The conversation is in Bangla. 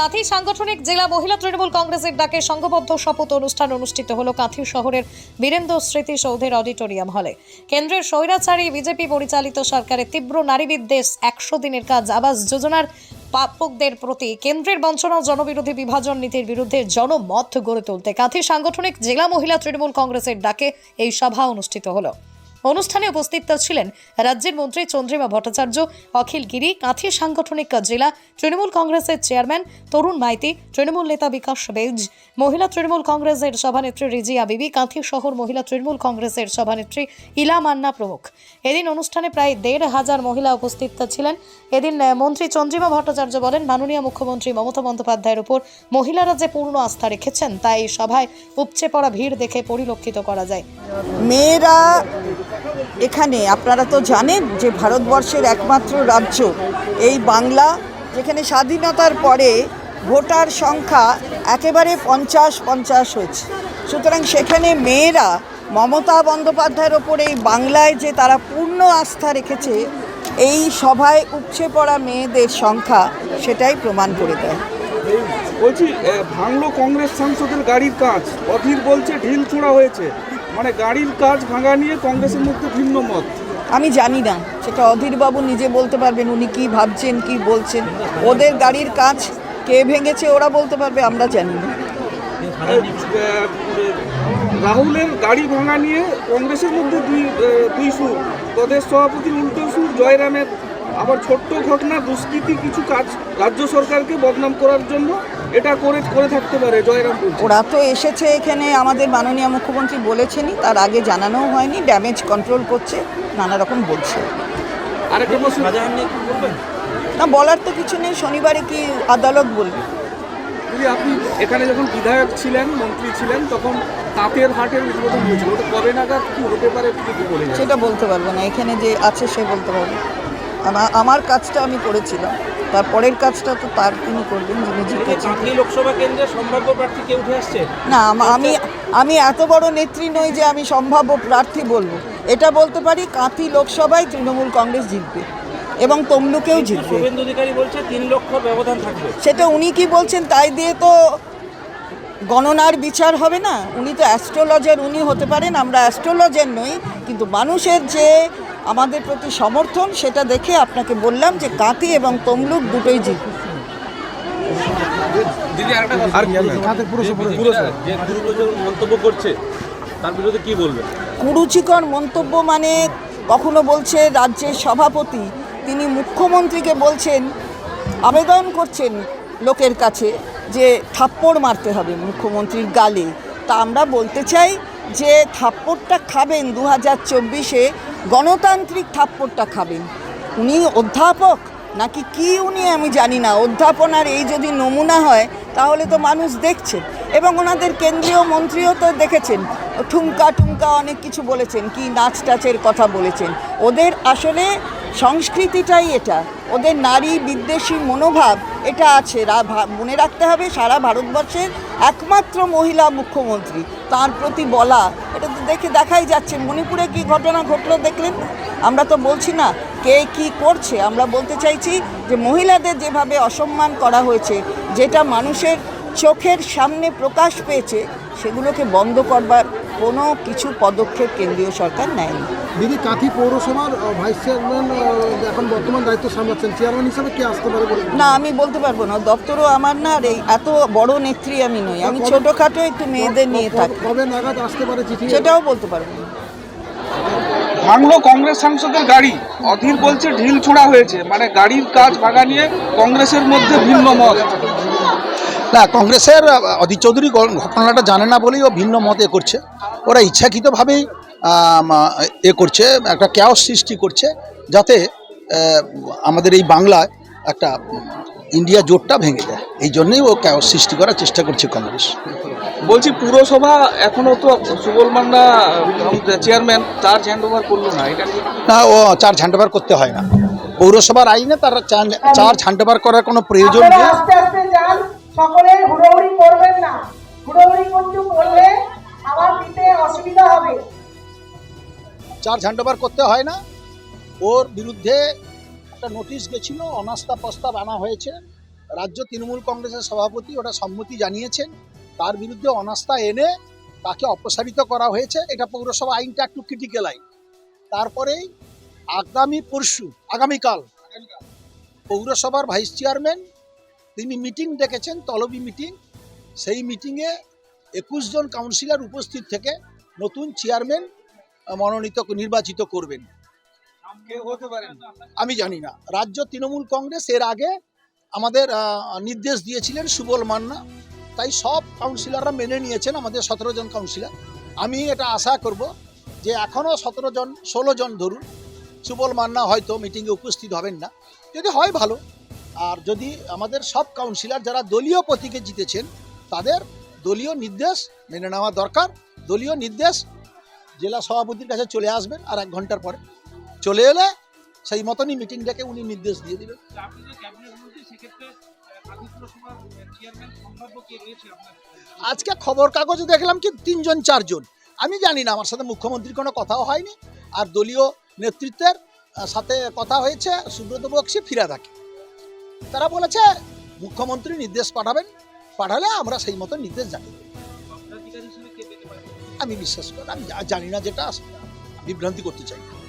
কাঁথি সাংগঠনিক জেলা মহিলা তৃণমূল কংগ্রেসের ডাকে সংঘবদ্ধ শপথ অনুষ্ঠান অনুষ্ঠিত হলো কাঁথি শহরের বীরেন্দ্র স্মৃতি সৌধের অডিটোরিয়াম হলে। কেন্দ্রের স্বৈরাচারী বিজেপি পরিচালিত সরকারের তীব্র নারী বিদ্বেষ একশো দিনের কাজ, আবাস যোজনার প্রাপকদের প্রতি কেন্দ্রের বঞ্চনা জনবিরোধী বিভাজন নীতির বিরুদ্ধে জনমত গড়ে তুলতে কাঁথি সাংগঠনিক জেলা মহিলা তৃণমূল কংগ্রেসের ডাকে এই সভা অনুষ্ঠিত হলো। অনুষ্ঠানে উপস্থিত ছিলেন রাজ্যের মন্ত্রী চন্দ্রিমা ভট্টাচার্য, অখিল গিরি, কাঁথি সাংগঠনিক জেলা তৃণমূল কংগ্রেসের চেয়ারম্যান তরুণ মাইতি, তৃণমূল নেতা বিকাশ বেজ, মহিলা তৃণমূল কংগ্রেসের সভানেত্রী রিজিয়া বিবি, কাঁথি শহর মহিলা তৃণমূল কংগ্রেসের সভানেত্রী ইলা মান্না প্রমুখ। এদিন অনুষ্ঠানে প্রায় দেড় হাজার মহিলা উপস্থিত ছিলেন। এদিন মন্ত্রী চন্দ্রিমা ভট্টাচার্য বলেন, মাননীয় মুখ্যমন্ত্রী মমতা বন্দ্যোপাধ্যায়ের উপর মহিলারা যে পূর্ণ আস্থা রেখেছেন, তা এই সভায় উপচে পড়া ভিড় দেখে পরিলক্ষিত করা যায়। মেয়েরা এখানে আপনারা তো জানেন যে ভারতবর্ষের একমাত্র রাজ্য এই বাংলা, যেখানে স্বাধীনতার পরে ভোটার সংখ্যা একেবারে পঞ্চাশ পঞ্চাশ হয়েছে। সুতরাং সেখানে মেয়েরা মমতা বন্দ্যোপাধ্যায়ের ওপর এই বাংলায় যে তারা পূর্ণ আস্থা রেখেছে, এই সভায় উপচে পড়া মেয়েদের সংখ্যা সেটাই প্রমাণ করে দেয়। বলছি ভাঙলো কংগ্রেস সাংসদের গাড়ির কাজ অধীর বলছে ঢিল ছোড়া হয়েছে। মানে গাড়ির কাজ ভাঙা নিয়ে কংগ্রেসের মধ্যে ভিন্ন মত। আমি জানি না সেটা অধীরবাবু নিজে বলতে পারবেন উনি কি ভাবছেন কি বলছেন। ওদের গাড়ির কাজ কে ভেঙেছে ওরা বলতে পারবে আমরা জানি না। রাহুলের গাড়ি ভাঙা নিয়ে কংগ্রেসের মধ্যে দুই দুই সুর। প্রদেশ সভাপতির উল্টো সুর জয়রামের আবার ছোট্ট ঘটনা দুষ্কৃতি কিছু কাজ রাজ্য সরকারকে বদনাম করার জন্য এটা করে করে থাকতে পারে জয়রাম বলছে ওরা তো এসেছে এখানে আমাদের মাননীয় মুখ্যমন্ত্রী বলেছেনই তার আগে জানানোও হয়নি ড্যামেজ কন্ট্রোল করছে নানা রকম বলছে। আরেকটা প্রশ্ন। না বলার তো কিছু নেই শনিবারে কি আদালত বলবে? যদি আপনি এখানে যখন বিধায়ক ছিলেন মন্ত্রী ছিলেন তখন তাঁতের হাটের উদ্বোধন হয়েছিল। ওটা কবে নাগাদ কি হতে পারে বলে সেটা বলতে পারব না এখানে যে আছে সে বলতে পারবে। আমার আমার কাজটা আমি করেছিলাম। তারপরের কাজটা তো তার তিনি করবেন যিনি জিতেছেন। চাকরি লোকসভা কেন্দ্রে সম্ভাব্য প্রার্থী কে উঠে আসছে? না আমি আমি এত বড় নেত্রী নই যে আমি সম্ভাব্য প্রার্থী বলব। এটা বলতে পারি কাঁথি লোকসভায় তৃণমূল কংগ্রেস জিতবে এবং তমলুকেও জিতবে। শুভেন্দু অধিকারী বলছে তিন লক্ষ ব্যবধান থাকবে। সেটা উনি কি বলছেন তাই দিয়ে তো গণনার বিচার হবে না? উনি তো অ্যাস্ট্রোলজার উনি হতে পারেন আমরা অ্যাস্ট্রোলজার নই কিন্তু মানুষের যে আমাদের প্রতি সমর্থন সেটা দেখে আপনাকে বললাম যে কাঁথি এবং তমলুক দুটোই আর কি? না? যে মন্তব্য করছে তার বিরুদ্ধে কি বলবেন? কুরুচিকর মন্তব্য মানে কখনো বলছে রাজ্যের সভাপতি তিনি মুখ্যমন্ত্রীকে বলছেন আবেদন করছেন লোকের কাছে যে থাপ্পড় মারতে হবে মুখ্যমন্ত্রীর গালে। তা আমরা বলতে চাই যে থাপ্পড়টা খাবেন দু হাজার চব্বিশে গণতান্ত্রিক থাপ্পড়টা খাবেন। উনি অধ্যাপক? নাকি কি উনি আমি জানি না। অধ্যাপনার এই যদি নমুনা হয়, তাহলে তো মানুষ দেখছে। এবং ওনাদের কেন্দ্রীয় মন্ত্রীও তো দেখেছেন। ঠুমকা টুমকা অনেক কিছু বলেছেন, কি নাচ টাচের কথা বলেছেন। ওদের আসলে সংস্কৃতিটাই এটা। ওদের নারী বিদ্বেষী মনোভাব এটা আছে। মনে রাখতে হবে সারা ভারতবর্ষের একমাত্র মহিলা মুখ্যমন্ত্রী। তার প্রতি বলা, এটা তো দেখে দেখাই যাচ্ছে। মণিপুরে কি ঘটনা ঘটলো দেখলেন? আমরা তো বলছি না, কে কি করছে। আমরা বলতে চাইছি যে মহিলাদের যেভাবে অসম্মান করা হয়েছে, যেটা মানুষের চোখের সামনে প্রকাশ পেয়েছে, সেগুলোকে বন্ধ করবার কোনো কিছু পদক্ষেপ কেন্দ্রীয় সরকার নেয়নি। দিদি কাঁথি পৌরসভার ভাইস চেয়ারম্যান এখন বর্তমান দায়িত্ব সামলাচ্ছেন চেয়ারম্যান হিসেবে কে আসতে পারে না আমি বলতে পারব না। দপ্তরও আমার না আর এই এত বড় নেত্রী আমি নই। আমি ছোটোখাটো একটু মেয়েদের নিয়ে থাকি। কবে নাগাদ আসতে পারে চিঠি? সেটাও বলতে পারব না। ভাঙলো কংগ্রেস সাংসদের গাড়ি। অধীর বলছে ঢিল ছোড়া হয়েছে। মানে গাড়ির কাজ ভাঙা নিয়ে কংগ্রেসের মধ্যে ভিন্ন মত। না কংগ্রেসের অধীর চৌধুরী গ- ঘটনাটা জানে না বলেই ও ভিন্ন মত এ করছে। ওরা ইচ্ছাকৃতভাবেই এ করছে একটা ক্যাও সৃষ্টি করছে যাতে আমাদের এই বাংলায় একটা ইন্ডিয়া জোটটা ভেঙে যায়। এই জন্যই ও ক্যাও সৃষ্টি করার চেষ্টা করছে কংগ্রেস। বলছি পুরসভা এখনও তো Subal Manna chairman charge hand over করল না এটা না ও চার্জ হ্যান্ডওভার করতে হয় না। পৌরসভার আইনে তার চার্জ হ্যান্ডওভার করার কোনো প্রয়োজন নেই। সকলে হুড়োহুড়ি করবেন না। হুড়োহুড়ি কিন্তু করলে আমার দিতে অসুবিধা হবে। চার্জ হ্যান্ডওভার করতে হয় না। ওর বিরুদ্ধে একটা নোটিশ গেছিল অনাস্থা প্রস্তাব আনা হয়েছে। রাজ্য তৃণমূল কংগ্রেসের সভাপতি ওটা সম্মতি জানিয়েছেন। তার বিরুদ্ধে অনাস্থা এনে তাকে অপসারিত করা হয়েছে। এটা পৌরসভা আইনটা একটু ক্রিটিক্যাল আইন। তারপরেই আগামী পরশু আগামীকাল পৌরসভার ভাইস চেয়ারম্যান তিনি মিটিং ডেকেছেন, তলবি মিটিং। সেই মিটিংয়ে একুশ জন কাউন্সিলর উপস্থিত থেকে নতুন চেয়ারম্যান মনোনীত নির্বাচিত করবেন। আমি জানি না। রাজ্য তৃণমূল কংগ্রেস এর আগে আমাদের নির্দেশ দিয়েছিলেন সুবল মান্না। তাই সব কাউন্সিলররা মেনে নিয়েছেন আমাদের সতেরো জন কাউন্সিলর। আমি এটা আশা করব যে এখনও সতেরো জন, ষোলো জন ধরুন। সুবল মান্না হয়তো মিটিংয়ে উপস্থিত হবেন না। যদি হয় ভালো। আর যদি আমাদের সব কাউন্সিলর যারা দলীয় প্রতীকে জিতেছেন তাদের দলীয় নির্দেশ মেনে নেওয়া দরকার। দলীয় নির্দেশ জেলা সভাপতির কাছে চলে আসবেন আর এক ঘণ্টার পরে। চলে এলে সেই মতনই মিটিং ডেকে উনি নির্দেশ দিয়ে দেবেন। আজকে খবর কাগজে দেখলাম কি তিনজন চারজন। আমি জানি না আমার সাথে মুখ্যমন্ত্রীর কোনো কথাও হয়নি। আর দলীয় নেতৃত্বের সাথে কথা হয়েছে সুব্রত বক্সি ফিরে থাকে তারা বলেছে, মুখ্যমন্ত্রী নির্দেশ পাঠাবেন, পাঠালে আমরা সেই মতো নির্দেশ জানি আমি বিশ্বাস করি, আমি জানি না যেটা বিভ্রান্তি করতে চাই না।